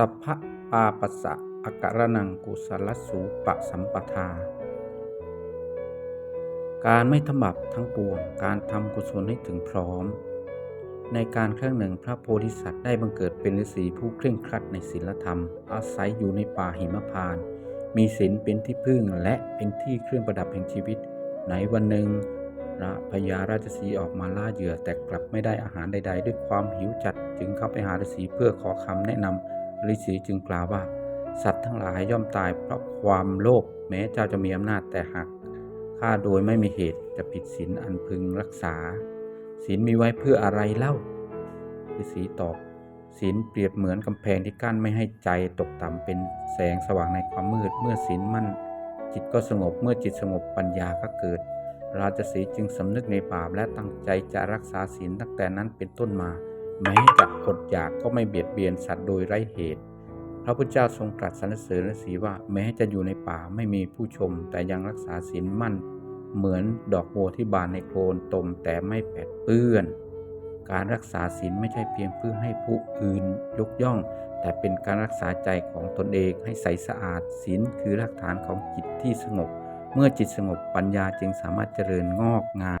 สัพพะปาปัสสะอาการนังกุศลสูปะสัมปทา การไม่ทำบาปทั้งปวง การทำกุศลให้ถึงพร้อม ในการครั้งหนึ่งพระโพธิสัตว์ได้บังเกิดเป็นฤาษีผู้เคร่งครัดในศีลธรรม อาศัยอยู่ในป่าหิมพาน มีศีลเป็นที่พึ่งและเป็นที่เครื่องประดับแห่งชีวิตในวันหนึ่งพระพญาราชสีออกมาล่าเหยื่อแต่กลับไม่ได้อาหารใด ๆ ด้วยความหิวจัดจึงเข้าไปหาฤาษีเพื่อขอคำแนะนำ ฤาษีจึงกล่าวว่า สัตว์ทั้งหลายย่อมตายเพราะความโลภแม้เจ้าจะมีอำนาจแต่หากฆ่าโดยไม่มีเหตุจะผิดศีลอันพึงรักษาศีลมีไว้เพื่ออะไรเล่าฤาษีตอบศีลเปรียบเหมือนกำแพงที่กั้นไม่ให้ใจตกต่ำเป็นแสงสว่างในความมืด เมื่อศีลมั่น จิตก็สงบเมื่อจิตสงบปัญญาก็เกิด ราชสีจึงสำนึกในบาปและตั้งใจจะรักษาศีลตั้งแต่นั้นเป็นต้นมา แม้จะอดอยากก็ไม่เบียดเบียนสัตว์โดยไร้เหตุ พระพุทธเจ้าทรงตรัสสรรเสริญฤาษีว่า แม้จะอยู่ในป่าไม่มีผู้ชม แต่ยังรักษาศีลมั่น เหมือนดอกบัวที่บานในโคลนตมแต่ไม่แปดเปื้อน การรักษาศีลไม่ใช่เพียงเพื่อให้ผู้อื่นยกย่อง แต่เป็นการรักษาใจของตนเองให้ใสสะอาดศีลคือรากฐานของจิตที่สงบ เมื่อจิตสงบปัญญาจึงสามารถเจริญงอกงาม